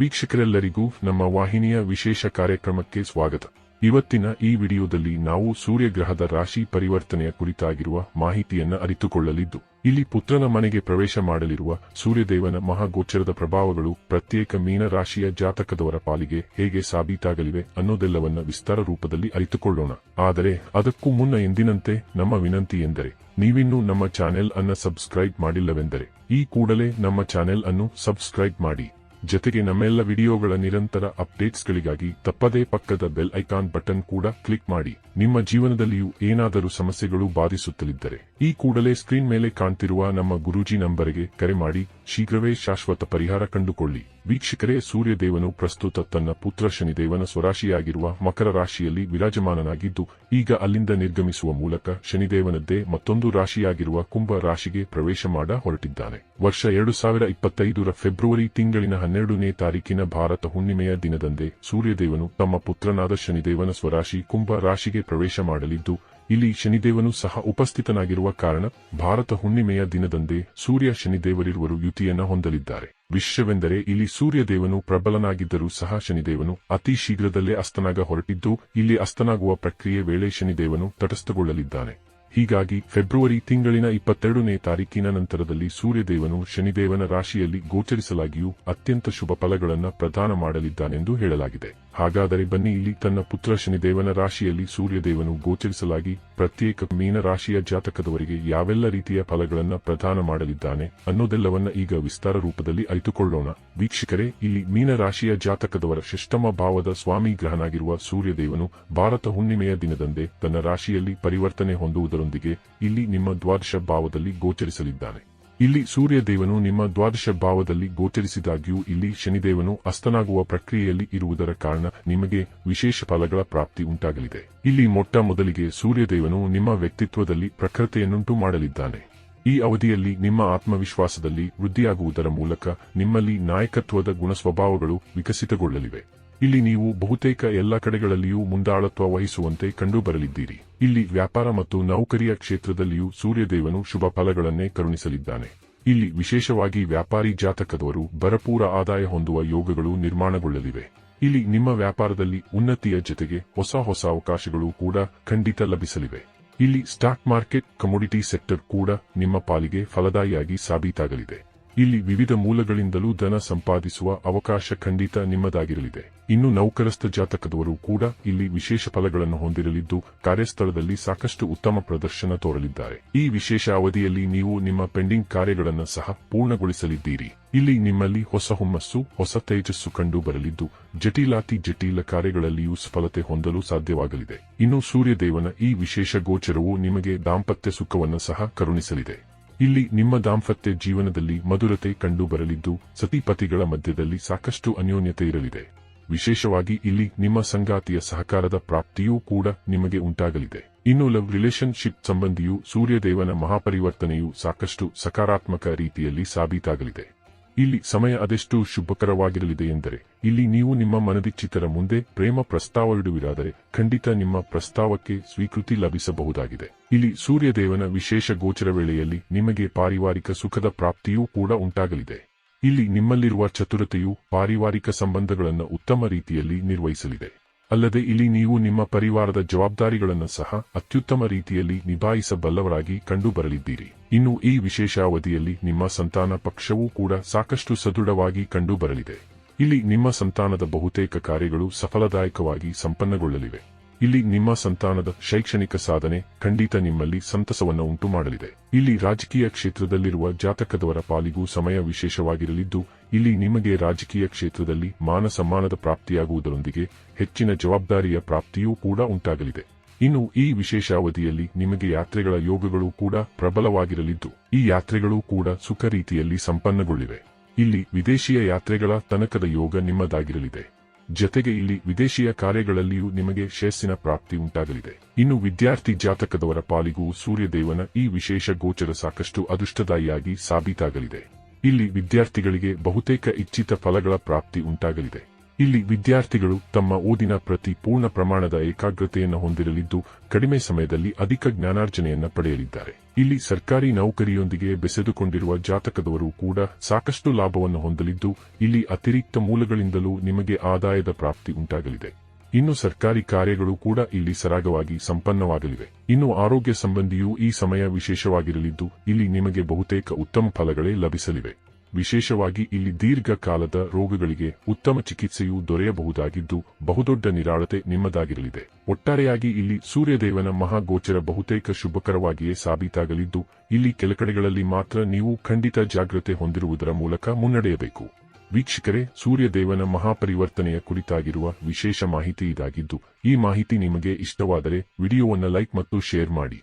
ವೀಕ್ಷಕರೆಲ್ಲರಿಗೂ ನಮ್ಮ ವಾಹಿನಿಯ ವಿಶೇಷ ಕಾರ್ಯಕ್ರಮಕ್ಕೆ ಸ್ವಾಗತ. ಇವತ್ತಿನ ಈ ವಿಡಿಯೋದಲ್ಲಿ ನಾವು ಸೂರ್ಯಗ್ರಹದ ರಾಶಿ ಪರಿವರ್ತನೆಯ ಕುರಿತಾಗಿರುವ ಮಾಹಿತಿಯನ್ನ ಅರಿತುಕೊಳ್ಳಲಿದ್ದು, ಇಲ್ಲಿ ಪುತ್ರನ ಮನೆಗೆ ಪ್ರವೇಶ ಮಾಡಲಿರುವ ಸೂರ್ಯದೇವನ ಮಹಾಗೋಚರದ ಪ್ರಭಾವಗಳು ಪ್ರತ್ಯೇಕ ಮೀನ ರಾಶಿಯ ಜಾತಕದವರ ಪಾಲಿಗೆ ಹೇಗೆ ಸಾಬೀತಾಗಲಿವೆ ಅನ್ನೋದೆಲ್ಲವನ್ನ ವಿಸ್ತಾರ ರೂಪದಲ್ಲಿ ಅರಿತುಕೊಳ್ಳೋಣ. ಆದರೆ ಅದಕ್ಕೂ ಮುನ್ನ ಎಂದಿನಂತೆ ನಮ್ಮ ವಿನಂತಿ ಎಂದರೆ, ನೀವಿನ್ನೂ ನಮ್ಮ ಚಾನೆಲ್ ಅನ್ನ ಸಬ್ಸ್ಕ್ರೈಬ್ ಮಾಡಿಲ್ಲವೆಂದರೆ, ಈ ಕೂಡಲೇ ನಮ್ಮ ಚಾನೆಲ್ ಅನ್ನು ಸಬ್ಸ್ಕ್ರೈಬ್ ಮಾಡಿ. ಜೊತೆಗೆ ನಮ್ಮೆಲ್ಲ ವಿಡಿಯೋಗಳ ನಿರಂತರ ಅಪ್ಡೇಟ್ಸ್ಗಳಿಗಾಗಿ ತಪ್ಪದೇ ಪಕ್ಕದ ಬೆಲ್ ಐಕಾನ್ ಬಟನ್ ಕೂಡ ಕ್ಲಿಕ್ ಮಾಡಿ. ನಿಮ್ಮ ಜೀವನದಲ್ಲಿಯೂ ಏನಾದರೂ ಸಮಸ್ಯೆಗಳು ಬಾಧಿಸುತ್ತಲಿದ್ದರೆ ಈ ಕೂಡಲೇ ಸ್ಕ್ರೀನ್ ಮೇಲೆ ಕಾಣ್ತಿರುವ ನಮ್ಮ ಗುರೂಜಿ ನಂಬರ್ಗೆ ಕರೆ ಮಾಡಿ. ಶೀಘ್ರವೇ ಶಾಶ್ವತ ಪರಿಹಾರ ಕಂಡುಕೊಳ್ಳಿ. ವೀಕ್ಷಕರೇ, ಸೂರ್ಯದೇವನು ಪ್ರಸ್ತುತ ತನ್ನ ಪುತ್ರ ಶನಿದೇವನ ಸ್ವರಾಶಿಯಾಗಿರುವ ಮಕರ ರಾಶಿಯಲ್ಲಿ ವಿರಾಜಮಾನನಾಗಿದ್ದು, ಈಗ ಅಲ್ಲಿಂದ ನಿರ್ಗಮಿಸುವ ಮೂಲಕ ಶನಿದೇವನದ್ದೇ ಮತ್ತೊಂದು ರಾಶಿಯಾಗಿರುವ ಕುಂಭ ರಾಶಿಗೆ ಪ್ರವೇಶ ಮಾಡ ಹೊರಟಿದ್ದಾನೆ. ವರ್ಷ ಎರಡು ಸಾವಿರ ಇಪ್ಪತ್ತೈದರ ಫೆಬ್ರವರಿ ತಿಂಗಳಿನ ಹನ್ನೆರಡನೇ ತಾರೀಕಿನ ಭಾರತ ಹುಣ್ಣಿಮೆಯ ದಿನದಂದೇ ಸೂರ್ಯದೇವನು ತಮ್ಮ ಪುತ್ರನಾದ ಶನಿದೇವನ ಸ್ವರಾಶಿ ಕುಂಭ ರಾಶಿಗೆ ಪ್ರವೇಶ ಮಾಡಲಿದ್ದು, ಇಲ್ಲಿ ಶನಿದೇವನು ಸಹ ಉಪಸ್ಥಿತನಾಗಿರುವ ಕಾರಣ ಭಾರತ ಹುಣ್ಣಿಮೆಯ ದಿನದಂದೇ ಸೂರ್ಯ ಶನಿದೇವರಿರುವರು ಯುತಿಯನ್ನ ಹೊಂದಲಿದ್ದಾರೆ. ವಿಶ್ವವೆಂದರೆ ಇಲ್ಲಿ ಸೂರ್ಯದೇವನು ಪ್ರಬಲನಾಗಿದ್ದರೂ ಸಹ ಶನಿದೇವನು ಅತಿ ಶೀಘ್ರದಲ್ಲೇ ಅಸ್ತನಾಗ ಹೊರಟಿದ್ದು, ಇಲ್ಲಿ ಅಸ್ತನಾಗುವ ಪ್ರಕ್ರಿಯೆ ವೇಳೆ ಶನಿದೇವನು ತಟಸ್ಥಗೊಳ್ಳಲಿದ್ದಾನೆ. ಹೀಗಾಗಿ ಫೆಬ್ರವರಿ ತಿಂಗಳಿನ ಇಪ್ಪತ್ತೆರಡನೇ ತಾರೀಕಿನ ನಂತರದಲ್ಲಿ ಸೂರ್ಯದೇವನು ಶನಿದೇವನ ರಾಶಿಯಲ್ಲಿ ಗೋಚರಿಸಲಾಗಿಯೂ ಅತ್ಯಂತ ಶುಭ ಫಲಗಳನ್ನು ಪ್ರದಾನ ಮಾಡಲಿದ್ದಾನೆಂದು ಹೇಳಲಾಗಿದೆ. ಹಾಗಾದರೆ ಬನ್ನಿ ಇಲ್ಲಿ ತನ್ನ ಪುತ್ರ ಶನಿದೇವನ ರಾಶಿಯಲ್ಲಿ ಸೂರ್ಯದೇವನು ಗೋಚರಿಸಲಾಗಿ ಪ್ರತ್ಯೇಕ ಮೀನ ರಾಶಿಯ ಜಾತಕದವರಿಗೆ ಯಾವೆಲ್ಲ ರೀತಿಯ ಫಲಗಳನ್ನು ಪ್ರದಾನ ಮಾಡಲಿದ್ದಾನೆ ಅನ್ನೋದೆಲ್ಲವನ್ನ ಈಗ ವಿಸ್ತಾರ ರೂಪದಲ್ಲಿ ಅರಿತುಕೊಳ್ಳೋಣ. ವೀಕ್ಷಕರೇ, ಇಲ್ಲಿ ಮೀನ ರಾಶಿಯ ಜಾತಕದವರ ಶಿಷ್ಟಮ ಭಾವದ ಸ್ವಾಮಿ ಗ್ರಹನಾಗಿರುವ ಸೂರ್ಯದೇವನು ಭಾರತ ಹುಣ್ಣಿಮೆಯ ದಿನದಂದೇ ತನ್ನ ರಾಶಿಯಲ್ಲಿ ಪರಿವರ್ತನೆ ಹೊಂದುವುದರೊಂದಿಗೆ ಇಲ್ಲಿ ನಿಮ್ಮ ದ್ವಾದಶ ಭಾವದಲ್ಲಿ ಗೋಚರಿಸಲಿದ್ದಾನೆ. ಇಲ್ಲಿ ಸೂರ್ಯದೇವನು ನಿಮ್ಮ ದ್ವಾದಶ ಭಾವದಲ್ಲಿ ಗೋಚರಿಸಿದಾಗ್ಯೂ ಇಲ್ಲಿ ಶನಿದೇವನು ಅಸ್ತನಾಗುವ ಪ್ರಕ್ರಿಯೆಯಲ್ಲಿ ಇರುವುದರ ಕಾರಣ ನಿಮಗೆ ವಿಶೇಷ ಫಲಗಳ ಪ್ರಾಪ್ತಿ ಉಂಟಾಗಲಿದೆ. ಇಲ್ಲಿ ಮೊಟ್ಟ ಮೊದಲಿಗೆ ಸೂರ್ಯದೇವನು ನಿಮ್ಮ ವ್ಯಕ್ತಿತ್ವದಲ್ಲಿ ಪ್ರಖರತೆಯನ್ನುಂಟು ಮಾಡಲಿದ್ದಾನೆ. ಈ ಅವಧಿಯಲ್ಲಿ ನಿಮ್ಮ ಆತ್ಮವಿಶ್ವಾಸದಲ್ಲಿ ವೃದ್ಧಿಯಾಗುವುದರ ಮೂಲಕ ನಿಮ್ಮಲ್ಲಿ ನಾಯಕತ್ವದ ಗುಣಸ್ವಭಾವಗಳು ವಿಕಸಿತಗೊಳ್ಳಲಿವೆ. ಇಲ್ಲಿ ನೀವು ಬಹುತೇಕ ಎಲ್ಲ ಕಡೆಗಳಲ್ಲಿಯೂ ಮುಂದಾಳತ್ವ ವಹಿಸುವಂತೆ ಕಂಡುಬರಲಿದ್ದೀರಿ. ಇಲ್ಲಿ ವ್ಯಾಪಾರ ಮತ್ತು ನೌಕರಿಯ ಕ್ಷೇತ್ರದಲ್ಲಿಯೂ ಸೂರ್ಯದೇವನು ಶುಭ ಫಲಗಳನ್ನೇ ಕರುಣಿಸಲಿದ್ದಾನೆ. ಇಲ್ಲಿ ವಿಶೇಷವಾಗಿ ವ್ಯಾಪಾರಿ ಜಾತಕದವರು ಭರಪೂರ ಆದಾಯ ಹೊಂದುವ ಯೋಗಗಳು ನಿರ್ಮಾಣಗೊಳ್ಳಲಿವೆ. ಇಲ್ಲಿ ನಿಮ್ಮ ವ್ಯಾಪಾರದಲ್ಲಿ ಉನ್ನತಿಯ ಜೊತೆಗೆ ಹೊಸ ಹೊಸ ಅವಕಾಶಗಳು ಕೂಡ ಖಂಡಿತ ಲಭಿಸಲಿವೆ. ಇಲ್ಲಿ ಸ್ಟಾಕ್ ಮಾರ್ಕೆಟ್, ಕಮೋಡಿಟಿ ಸೆಕ್ಟರ್ ಕೂಡ ನಿಮ್ಮ ಪಾಲಿಗೆ ಫಲದಾಯಿಯಾಗಿ ಸಾಬೀತಾಗಲಿದೆ. ಇಲ್ಲಿ ವಿವಿಧ ಮೂಲಗಳಿಂದಲೂ ಧನ ಸಂಪಾದಿಸುವ ಅವಕಾಶ ಖಂಡಿತ ನಿಮ್ಮದಾಗಿರಲಿದೆ. ಇನ್ನು ನೌಕರಸ್ಥ ಜಾತಕದವರು ಕೂಡ ಇಲ್ಲಿ ವಿಶೇಷ ಫಲಗಳನ್ನು ಹೊಂದಿರಲಿದ್ದು, ಕಾರ್ಯಸ್ಥಳದಲ್ಲಿ ಸಾಕಷ್ಟು ಉತ್ತಮ ಪ್ರದರ್ಶನ ತೋರಲಿದ್ದಾರೆ. ಈ ವಿಶೇಷ ಅವಧಿಯಲ್ಲಿ ನೀವು ನಿಮ್ಮ ಪೆಂಡಿಂಗ್ ಕಾರ್ಯಗಳನ್ನು ಸಹ ಪೂರ್ಣಗೊಳಿಸಲಿದ್ದೀರಿ. ಇಲ್ಲಿ ನಿಮ್ಮಲ್ಲಿ ಹೊಸ ಹುಮ್ಮಸ್ಸು, ಹೊಸ ತೇಜಸ್ಸು ಕಂಡು ಬರಲಿದ್ದು, ಜಟಿಲಾತಿ ಜಟಿಲ ಕಾರ್ಯಗಳಲ್ಲಿಯೂ ಸಫಲತೆ ಹೊಂದಲು ಸಾಧ್ಯವಾಗಲಿದೆ. ಇನ್ನು ಸೂರ್ಯದೇವನ ಈ ವಿಶೇಷ ಗೋಚರವು ನಿಮಗೆ ದಾಂಪತ್ಯ ಸುಖವನ್ನು ಸಹ ಕರುಣಿಸಲಿದೆ. ಇಲ್ಲಿ ನಿಮ್ಮ ದಾಂಪತ್ಯ ಜೀವನದಲ್ಲಿ ಮಧುರತೆ ಕಂಡು ಬರಲಿದ್ದು, ಸತಿಪತಿಗಳ ಮಧ್ಯದಲ್ಲಿ ಸಾಕಷ್ಟು ಅನ್ಯೋನ್ಯತೆ ಇರಲಿದೆ. ವಿಶೇಷವಾಗಿ ಇಲ್ಲಿ ನಿಮ್ಮ ಸಂಗಾತಿಯ ಸಹಕಾರದ ಪ್ರಾಪ್ತಿಯೂ ಕೂಡ ನಿಮಗೆ ಉಂಟಾಗಲಿದೆ. ಇನ್ನು ಲವ್ ರಿಲೇಶನ್ಶಿಪ್ ಸಂಬಂಧಿಯು ಸೂರ್ಯದೇವನ ಮಹಾಪರಿವರ್ತನೆಯು ಸಾಕಷ್ಟು ಸಕಾರಾತ್ಮಕ ರೀತಿಯಲ್ಲಿ ಸಾಬೀತಾಗಲಿದೆ. ಇಲ್ಲಿ ಸಮಯ ಅದೆಷ್ಟು ಶುಭಕರವಾಗಿರಲಿದೆ ಎಂದರೆ, ಇಲ್ಲಿ ನೀವು ನಿಮ್ಮ ಮನದಿಚ್ಚಿತರ ಮುಂದೆ ಪ್ರೇಮ ಪ್ರಸ್ತಾವವಿಡುವಿರಾದರೆ, ಖಂಡಿತ ನಿಮ್ಮ ಪ್ರಸ್ತಾವಕ್ಕೆ ಸ್ವೀಕೃತಿ ಲಭಿಸಬಹುದಾಗಿದೆ. ಇಲ್ಲಿ ಸೂರ್ಯದೇವನ ವಿಶೇಷ ಗೋಚರ ವೇಳೆಯಲ್ಲಿ ನಿಮಗೆ ಪಾರಿವಾರಿಕ ಸುಖದ ಪ್ರಾಪ್ತಿಯೂ ಕೂಡ ಉಂಟಾಗಲಿದೆ. ಇಲ್ಲಿ ನಿಮ್ಮಲ್ಲಿರುವ ಚತುರತೆಯು ಪಾರಿವಾರಿಕ ಸಂಬಂಧಗಳನ್ನು ಉತ್ತಮ ರೀತಿಯಲ್ಲಿ ನಿರ್ವಹಿಸಲಿದೆ. ಅಲ್ಲದೆ ಇಲ್ಲಿ ನೀವು ನಿಮ್ಮ ಪರಿವಾರದ ಜವಾಬ್ದಾರಿಗಳನ್ನು ಸಹ ಅತ್ಯುತ್ತಮ ರೀತಿಯಲ್ಲಿ ನಿಭಾಯಿಸಬಲ್ಲವರಾಗಿ ಕಂಡುಬರಲಿದ್ದೀರಿ. ಇನ್ನು ಈ ವಿಶೇಷ ಅವಧಿಯಲ್ಲಿ ನಿಮ್ಮ ಸಂತಾನ ಪಕ್ಷವೂ ಕೂಡ ಸಾಕಷ್ಟು ಸದೃಢವಾಗಿ ಕಂಡುಬರಲಿದೆ. ಇಲ್ಲಿ ನಿಮ್ಮ ಸಂತಾನದ ಬಹುತೇಕ ಕಾರ್ಯಗಳು ಸಫಲದಾಯಕವಾಗಿ ಸಂಪನ್ನಗೊಳ್ಳಲಿವೆ. ಇಲ್ಲಿ ನಿಮ್ಮ ಸಂತಾನದ ಶೈಕ್ಷಣಿಕ ಸಾಧನೆ ಖಂಡಿತ ನಿಮ್ಮಲ್ಲಿ ಸಂತಸವನ್ನು ಉಂಟು ಮಾಡಲಿದೆ ಇಲ್ಲಿ ರಾಜಕೀಯ ಕ್ಷೇತ್ರದಲ್ಲಿರುವ ಜಾತಕದವರ ಪಾಲಿಗೂ ಸಮಯ ವಿಶೇಷವಾಗಿರಲಿದ್ದು, ಇಲ್ಲಿ ನಿಮಗೆ ರಾಜಕೀಯ ಕ್ಷೇತ್ರದಲ್ಲಿ ಮಾನ ಸಮ್ಮಾನದ ಪ್ರಾಪ್ತಿಯಾಗುವುದರೊಂದಿಗೆ ಹೆಚ್ಚಿನ ಜವಾಬ್ದಾರಿಯ ಪ್ರಾಪ್ತಿಯೂ ಕೂಡ ಉಂಟಾಗಲಿದೆ. ಇನ್ನು ಈ ವಿಶೇಷ ಅವಧಿಯಲ್ಲಿ ನಿಮಗೆ ಯಾತ್ರೆಗಳ ಯೋಗಗಳು ಕೂಡ ಪ್ರಬಲವಾಗಿರಲಿದ್ದು, ಈ ಯಾತ್ರೆಗಳು ಕೂಡ ಸುಖ ರೀತಿಯಲ್ಲಿ ಸಂಪನ್ನಗೊಳ್ಳಿವೆ. ಇಲ್ಲಿ ವಿದೇಶಿಯ ಯಾತ್ರೆಗಳ ತನಕದ ಯೋಗ ನಿಮ್ಮದಾಗಿರಲಿದೆ. ಜತೆಗೆ ಇಲ್ಲಿ ವಿದೇಶಿಯ ಕಾರ್ಯಗಳಲ್ಲಿಯೂ ನಿಮಗೆ ಶೇಸ್ಸಿನ ಪ್ರಾಪ್ತಿ ಉಂಟಾಗಲಿದೆ. ಇನ್ನು ವಿದ್ಯಾರ್ಥಿ ಜಾತಕದವರ ಪಾಲಿಗೂ ಸೂರ್ಯದೇವನ ಈ ವಿಶೇಷ ಗೋಚರ ಸಾಕಷ್ಟು ಅದೃಷ್ಟದಾಯಿಯಾಗಿ ಸಾಬೀತಾಗಲಿದೆ. ಇಲ್ಲಿ ವಿದ್ಯಾರ್ಥಿಗಳಿಗೆ ಬಹುತೇಕ ಇಚ್ಛಿತ ಫಲಗಳ ಪ್ರಾಪ್ತಿ ಉಂಟಾಗಲಿದೆ. ಇಲ್ಲಿ ವಿದ್ಯಾರ್ಥಿಗಳು ತಮ್ಮ ಓದಿನ ಪ್ರತಿ ಪೂರ್ಣ ಪ್ರಮಾಣದ ಏಕಾಗ್ರತೆಯನ್ನು ಹೊಂದಿರಲಿದ್ದು, ಕಡಿಮೆ ಸಮಯದಲ್ಲಿ ಅಧಿಕ ಜ್ಞಾನಾರ್ಜನೆಯನ್ನು ಪಡೆಯಲಿದ್ದಾರೆ. ಇಲ್ಲಿ ಸರ್ಕಾರಿ ನೌಕರಿಯೊಂದಿಗೆ ಬೆಸೆದುಕೊಂಡಿರುವ ಜಾತಕದವರು ಕೂಡ ಸಾಕಷ್ಟು ಲಾಭವನ್ನು ಹೊಂದಲಿದ್ದು, ಇಲ್ಲಿ ಅತಿರಿಕ್ತ ಮೂಲಗಳಿಂದಲೂ ನಿಮಗೆ ಆದಾಯದ ಪ್ರಾಪ್ತಿ ಉಂಟಾಗಲಿದೆ. ಇನ್ನು ಸರ್ಕಾರಿ ಕಾರ್ಯಗಳು ಕೂಡ ಇಲ್ಲಿ ಸರಾಗವಾಗಿ ಸಂಪನ್ನವಾಗಲಿವೆ. ಇನ್ನು ಆರೋಗ್ಯ ಸಂಬಂಧಿಯೂ ಈ ಸಮಯ ವಿಶೇಷವಾಗಿರಲಿದ್ದು, ಇಲ್ಲಿ ನಿಮಗೆ ಬಹುತೇಕ ಉತ್ತಮ ಫಲಗಳೇ ಲಭಿಸಲಿವೆ. ವಿಶೇಷವಾಗಿ ಇಲ್ಲಿ ದೀರ್ಘಕಾಲದ ರೋಗಗಳಿಗೆ ಉತ್ತಮ ಚಿಕಿತ್ಸೆಯು ದೊರೆಯಬಹುದಾಗಿದ್ದು ಬಹುದೊಡ್ಡ ನಿರಾಳತೆ ನಿಮ್ಮದಾಗಿರಲಿದೆ. ಒಟ್ಟಾರೆಯಾಗಿ ಇಲ್ಲಿ ಸೂರ್ಯದೇವನ ಮಹಾಗೋಚರ ಬಹುತೇಕ ಶುಭಕರವಾಗಿಯೇ ಸಾಬೀತಾಗಲಿದ್ದು, ಇಲ್ಲಿ ಕೆಲಕಡೆಗಳಲ್ಲಿ ಮಾತ್ರ ನೀವು ಖಂಡಿತ ಜಾಗ್ರತೆ ಹೊಂದಿರುವುದರ ಮೂಲಕ ಮುನ್ನಡೆಯಬೇಕು. ವೀಕ್ಷಕರೇ, ಸೂರ್ಯದೇವನ ಮಹಾಪರಿವರ್ತನೆಯ ಕುರಿತಾಗಿರುವ ವಿಶೇಷ ಮಾಹಿತಿ ಇದಾಗಿದ್ದು, ಈ ಮಾಹಿತಿ ನಿಮಗೆ ಇಷ್ಟವಾದರೆ ವಿಡಿಯೋವನ್ನು ಲೈಕ್ ಮತ್ತು ಶೇರ್ ಮಾಡಿ.